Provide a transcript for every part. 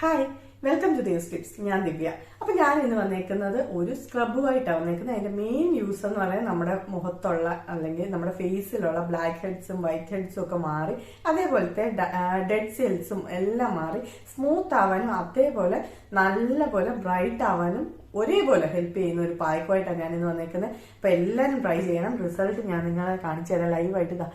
Hi welcome to Diya's tips ഞാൻ ദിവ്യ. അപ്പൊ ഞാൻ ഇന്ന് വന്നേക്കുന്നത് ഒരു സ്ക്രബുമായിട്ടാണ് വന്നേക്കുന്നത്. അതിന്റെ മെയിൻ യൂസ് എന്ന് പറയുന്നത് നമ്മുടെ മുഖത്തുള്ള അല്ലെങ്കിൽ നമ്മുടെ ഫേസിലുള്ള ബ്ലാക്ക് ഹെഡ്സും വൈറ്റ് ഹെഡ്സും ഒക്കെ മാറി അതേപോലത്തെ ഡെഡ് സെൽസും എല്ലാം മാറി സ്മൂത്ത് ആവാനും അതേപോലെ നല്ല പോലെ ബ്രൈറ്റ് ആവാനും ഒരേപോലെ ഹെൽപ്പ് ചെയ്യുന്ന ഒരു പായ്ക്കുമായിട്ടാണ് ഞാൻ ഇന്ന് വന്നേക്കുന്നത്. അപ്പൊ എല്ലാവരും ട്രൈ ചെയ്യണം. റിസൾട്ട് ഞാൻ നിങ്ങളെ കാണിച്ചു തരാം ലൈവായിട്ട്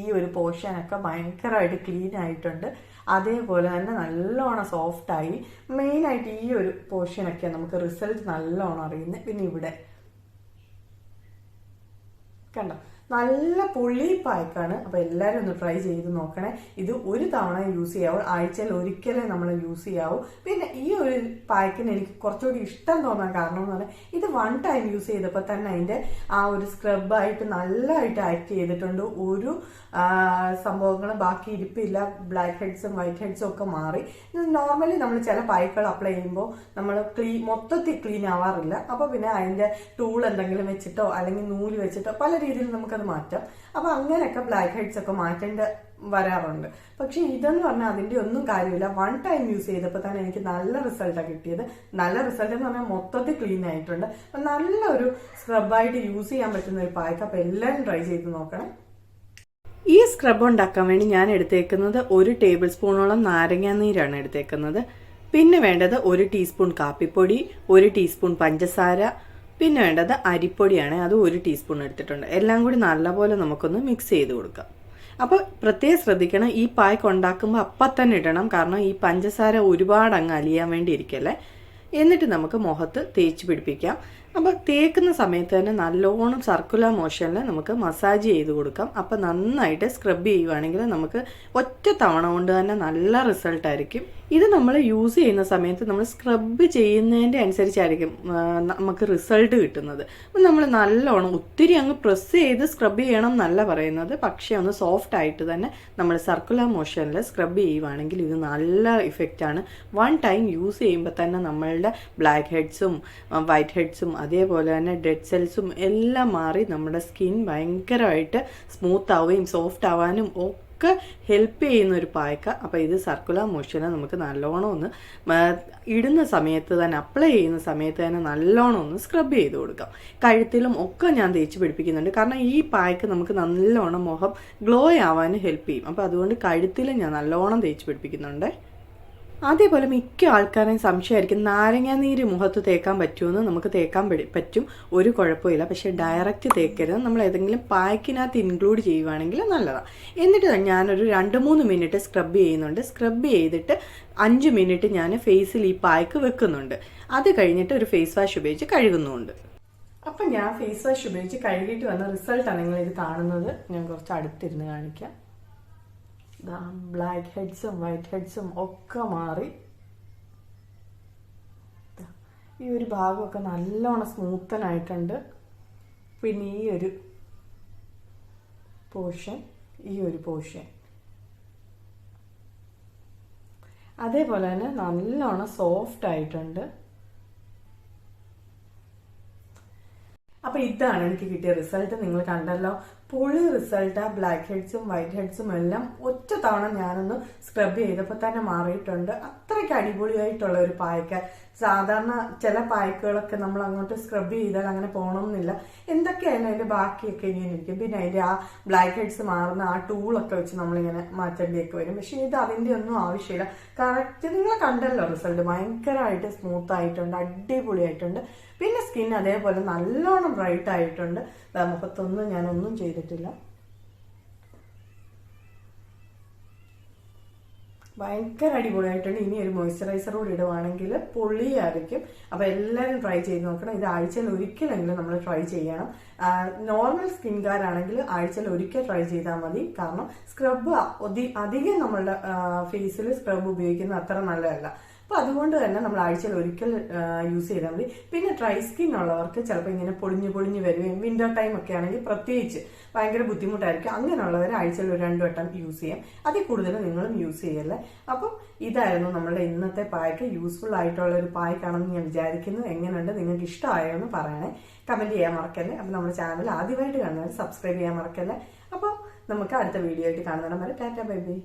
ഈ ഒരു പോർഷനൊക്കെ ഭയങ്കരമായിട്ട് ക്ലീൻ ആയിട്ടുണ്ട്. അതേപോലെ തന്നെ നല്ലോണം സോഫ്റ്റായി മെയിനായിട്ട് ഈ ഒരു പോർഷനൊക്കെ നമുക്ക് റിസൾട്ട് നല്ലോണം അറിയുന്നത്. പിന്നെ ഇവിടെ. കണ്ടോ? നല്ല പുളി പായ്ക്കാണ്. അപ്പൊ എല്ലാവരും ഒന്ന് ട്രൈ ചെയ്ത് നോക്കണേ. ഇത് ഒരു തവണ യൂസ് ചെയ്യാവൂ. ആഴ്ചയിൽ ഒരിക്കലേ നമ്മൾ യൂസ് ചെയ്യാവൂ. പിന്നെ ഈ ഒരു പായ്ക്കിന് എനിക്ക് കുറച്ചുകൂടി ഇഷ്ടം തോന്നാൻ കാരണം എന്ന് പറഞ്ഞാൽ ഇത് വൺ ടൈം യൂസ് ചെയ്തപ്പോൾ തന്നെ അതിന്റെ ആ ഒരു സ്ക്രബായിട്ട് നല്ലതായിട്ട് ആക്ട് ചെയ്തിട്ടുണ്ട്. ഒരു സംഭവങ്ങളും ബാക്കി ഇരിപ്പില്ല. ബ്ലാക്ക് ഹെഡ്സും വൈറ്റ് ഹെഡ്സും ഒക്കെ മാറി. നോർമലി നമ്മൾ ചില പായ്ക്കുകൾ അപ്ലൈ ചെയ്യുമ്പോൾ നമ്മൾ ക്ലീൻ മൊത്തത്തിൽ ക്ലീൻ ആവാറില്ല. അപ്പോൾ പിന്നെ അതിന്റെ ടൂൾ എന്തെങ്കിലും വെച്ചിട്ടോ അല്ലെങ്കിൽ നൂൽ വെച്ചിട്ടോ പല രീതിയിൽ നമുക്കത് മാറ്റാം. അപ്പൊ അങ്ങനെയൊക്കെ ബ്ലാക്ക് ഹെഡ്സ് ഒക്കെ മാറ്റേണ്ട വരാറുണ്ട്. പക്ഷെ ഇതെന്ന് പറഞ്ഞാൽ അതിന്റെ ഒന്നും കാര്യമില്ല. വൺ ടൈം യൂസ് ചെയ്തപ്പോൾ തന്നെ എനിക്ക് നല്ല റിസൾട്ടാണ് കിട്ടിയത്. നല്ല റിസൾട്ട് എന്ന് പറഞ്ഞാൽ മൊത്തത്തിൽ ക്ലീൻ ആയിട്ടുണ്ട്. നല്ലൊരു സ്ക്രബായിട്ട് യൂസ് ചെയ്യാൻ പറ്റുന്ന ഒരു പായ്ക്ക് അപ്പൊ എല്ലാവരും ട്രൈ ചെയ്ത് നോക്കണം. ഈ സ്ക്രബ് ഉണ്ടാക്കാൻ വേണ്ടി ഞാൻ എടുത്തേക്കുന്നത് ഒരു ടേബിൾ സ്പൂണോളം നാരങ്ങാ നീരാണ് എടുത്തേക്കുന്നത്. പിന്നെ വേണ്ടത് ഒരു ടീസ്പൂൺ കാപ്പിപ്പൊടി ഒരു ടീസ്പൂൺ പഞ്ചസാര പിന്നെ വേണ്ടത് അരിപ്പൊടിയാണ്. അത് ഒരു ടീസ്പൂൺ എടുത്തിട്ടുണ്ട്. എല്ലാം കൂടി നല്ലപോലെ നമുക്കൊന്ന് മിക്സ് ചെയ്ത് കൊടുക്കാം. അപ്പോൾ പ്രത്യേകം ശ്രദ്ധിക്കണം. ഈ പായ്ക്ക് ഉണ്ടാക്കുമ്പോൾ അപ്പം തന്നെ ഇടണം. കാരണം ഈ പഞ്ചസാര ഒരുപാട് അങ്ങ് അലിയാൻ വേണ്ടി ഇരിക്കല്ലേ? എന്നിട്ട് നമുക്ക് മുഖത്ത് തേച്ച് പിടിപ്പിക്കാം. അപ്പോൾ തേക്കുന്ന സമയത്ത് തന്നെ നല്ലോണം സർക്കുലർ മോഷനിൽ നമുക്ക് മസാജ് ചെയ്ത് കൊടുക്കാം. അപ്പോൾ നന്നായിട്ട് സ്ക്രബ് ചെയ്യുവാണെങ്കിൽ നമുക്ക് ഒറ്റ തവണ കൊണ്ട് തന്നെ നല്ല റിസൾട്ട് ആയിരിക്കും. ഇത് നമ്മൾ യൂസ് ചെയ്യുന്ന സമയത്ത് നമ്മൾ സ്ക്രബ് ചെയ്യുന്നതിന്റെ അനുസരിച്ചായിരിക്കും നമുക്ക് റിസൾട്ട് കിട്ടുന്നത്. അപ്പം നമ്മൾ നല്ലോണം ഒത്തിരി അങ്ങ് പ്രസ് ചെയ്ത് സ്ക്രബ് ചെയ്യണം എന്നല്ല പറയുന്നത്. പക്ഷേ ഒന്ന് സോഫ്റ്റ് ആയിട്ട് തന്നെ നമ്മൾ സർക്കുലർ മോഷനിൽ സ്ക്രബ് ചെയ്യുവാണെങ്കിൽ ഇത് നല്ല ഇഫക്റ്റാണ് വൺ ടൈം യൂസ് ചെയ്യുമ്പോൾ തന്നെ നമ്മളുടെ ബ്ലാക്ക് ഹെഡ്സും വൈറ്റ് ഹെഡ്സും അതേപോലെ തന്നെ ഡെഡ് സെൽസും എല്ലാം മാറി നമ്മുടെ സ്കിൻ ഭയങ്കരമായിട്ട് സ്മൂത്ത് ആവുകയും സോഫ്റ്റ് ആവാനും ഒക്കെ ഹെൽപ്പ് ചെയ്യുന്ന ഒരു പായ്ക്ക. അപ്പോൾ ഇത് സർക്കുലർ മോഷനെ നമുക്ക് നല്ലോണം ഒന്ന് ഇടുന്ന സമയത്ത് തന്നെ അപ്ലൈ ചെയ്യുന്ന സമയത്ത് തന്നെ നല്ലോണം ഒന്ന് സ്ക്രബ് ചെയ്ത് കൊടുക്കാം. കഴുത്തിലും ഒക്കെ ഞാൻ തേച്ച് പിടിപ്പിക്കുന്നുണ്ട്. കാരണം ഈ പായ്ക്ക് നമുക്ക് നല്ലോണം മുഖം ഗ്ലോ ആവാൻ ഹെൽപ്പ് ചെയ്യും. അപ്പോൾ അതുകൊണ്ട് കഴുത്തിലും ഞാൻ നല്ലോണം തേച്ച് പിടിപ്പിക്കുന്നുണ്ട്. അതേപോലെ മിക്ക ആൾക്കാരെയും സംശയമായിരിക്കും നാരങ്ങ നീര് മുഖത്ത് തേക്കാൻ പറ്റുമെന്ന് നമുക്ക് തേക്കാൻ പറ്റും. ഒരു കുഴപ്പമില്ല. പക്ഷേ ഡയറക്റ്റ് തേക്കരുത്. നമ്മൾ ഏതെങ്കിലും പായ്ക്കിനകത്ത് ഇൻക്ലൂഡ് ചെയ്യുവാണെങ്കിൽ നല്ലതാണ് എന്നിട്ട് ഞാനൊരു രണ്ട് മൂന്ന് മിനിറ്റ് സ്ക്രബ് ചെയ്യുന്നുണ്ട്. സ്ക്രബ് ചെയ്തിട്ട് അഞ്ച് മിനിറ്റ് ഞാൻ ഫേസിൽ ഈ പായ്ക്ക് വെക്കുന്നുണ്ട്. അത് കഴിഞ്ഞിട്ട് ഒരു ഫേസ് വാഷ് ഉപയോഗിച്ച് കഴുകുന്നുണ്ട് അപ്പം ഞാൻ ഫേസ് വാഷ് ഉപയോഗിച്ച് കഴുകിയിട്ട് വന്ന റിസൾട്ടാണ് നിങ്ങൾ ഇത് കാണുന്നത്. ഞാൻ കുറച്ച് അടുത്തിരുന്ന് കാണിക്കാം. ബ്ലാക്ക് ഹെഡ്സും വൈറ്റ് ഹെഡ്സും ഒക്കെ മാറി. ഈ ഒരു ഭാഗമൊക്കെ നല്ലോണം സ്മൂത്തനായിട്ടുണ്ട്. പിന്നെ ഈ ഒരു പോർഷൻ ഈ ഒരു പോർഷൻ. അതേപോലെ തന്നെ നല്ലോണം സോഫ്റ്റ് ആയിട്ടുണ്ട് അപ്പൊ ഇതാണ് എനിക്ക് കിട്ടിയ റിസൾട്ട് നിങ്ങൾ കണ്ടല്ലോ പൊളി റിസൾട്ട് ബ്ലാക്ക് ഹെഡ്സും വൈറ്റ് ഹെഡ്സും എല്ലാം ഒറ്റ തവണ ഞാനൊന്ന് സ്ക്രബ് ചെയ്തപ്പോൾ തന്നെ മാറിയിട്ടുണ്ട്. അത്രയ്ക്ക് അടിപൊളിയായിട്ടുള്ള ഒരു പായ്ക്ക. സാധാരണ ചില പായ്ക്കുകളൊക്കെ നമ്മൾ അങ്ങോട്ട് സ്ക്രബ് ചെയ്താൽ അങ്ങനെ പോകണമെന്നില്ല എന്തൊക്കെയാണ് അതിന്റെ ബാക്കിയൊക്കെ ഇങ്ങനെ ഇരിക്കും? പിന്നെ അതിന്റെ ആ ബ്ലാക്ക് ഹെഡ്സ് മാറുന്ന ആ ടൂളൊക്കെ വെച്ച് നമ്മളിങ്ങനെ മാറ്റേണ്ടിയൊക്കെ വരും. പക്ഷെ ഇത് അതിന്റെ ഒന്നും ആവശ്യമില്ല. കറക്റ്റ് നിങ്ങൾ കണ്ടല്ലോ റിസൾട്ട് ഭയങ്കരമായിട്ട് സ്മൂത്ത് ആയിട്ടുണ്ട് അടിപൊളിയായിട്ടുണ്ട്. പിന്നെ സ്കിൻ അതേപോലെ നല്ലോണം ബ്രൈറ്റ് ആയിട്ടുണ്ട്. മുഖത്തൊന്നും ഞാനൊന്നും ചെയ്തിട്ടില്ല. ഭയങ്കര അടിപൊളിയായിട്ടുണ്ട് ഇനി ഒരു മോയ്സ്ചറൈസർ കൂടി ഇടുവാണെങ്കിൽ പൊള്ളിയായിരിക്കും. അപ്പൊ എല്ലാവരും ട്രൈ ചെയ്ത് നോക്കണം. ഇത് ആഴ്ചയിൽ ഒരിക്കലെങ്കിലും നമ്മൾ ട്രൈ ചെയ്യണം. നോർമൽ സ്കിൻകാരാണെങ്കിൽ ആഴ്ചയിൽ ഒരിക്കൽ ട്രൈ ചെയ്താൽ മതി. കാരണം സ്ക്രബ് അധികം നമ്മളുടെ ഫേസിൽ സ്ക്രബ് ഉപയോഗിക്കുന്നത് അത്ര നല്ലതല്ല. അപ്പൊ അതുകൊണ്ട് തന്നെ നമ്മൾ ആഴ്ചയിൽ ഒരിക്കൽ യൂസ് ചെയ്താൽ മതി. പിന്നെ ഡ്രൈ സ്കിൻ ഉള്ളവർക്ക് ചിലപ്പോൾ ഇങ്ങനെ പൊളിഞ്ഞു പൊളിഞ്ഞു വരികയും വിന്റർ ടൈം ഒക്കെ ആണെങ്കിൽ പ്രത്യേകിച്ച് ഭയങ്കര ബുദ്ധിമുട്ടായിരിക്കും. അങ്ങനെയുള്ളവർ ആഴ്ചയിൽ ഒരു രണ്ടു വട്ടം യൂസ് ചെയ്യാം. അതിൽ കൂടുതൽ നിങ്ങളും യൂസ് ചെയ്യല്ലേ? അപ്പം ഇതായിരുന്നു നമ്മുടെ ഇന്നത്തെ പായ്ക്ക്. യൂസ്ഫുൾ ആയിട്ടുള്ള ഒരു പായ്ക്കാണെന്ന് ഞാൻ വിചാരിക്കുന്നു. എങ്ങനെയുണ്ട്? നിങ്ങൾക്ക് ഇഷ്ടമായോ എന്ന് പറയണേ. കമന്റ് ചെയ്യാൻ മറക്കല്ലേ? അപ്പം നമ്മുടെ ചാനൽ ആദ്യമായിട്ട് കാണുന്നവർ സബ്സ്ക്രൈബ് ചെയ്യാൻ മറക്കല്ലേ? അപ്പോൾ നമുക്ക് അടുത്ത വീഡിയോ ആയിട്ട് കാണുന്നവരെ ടാറ്റ ബൈ ബൈ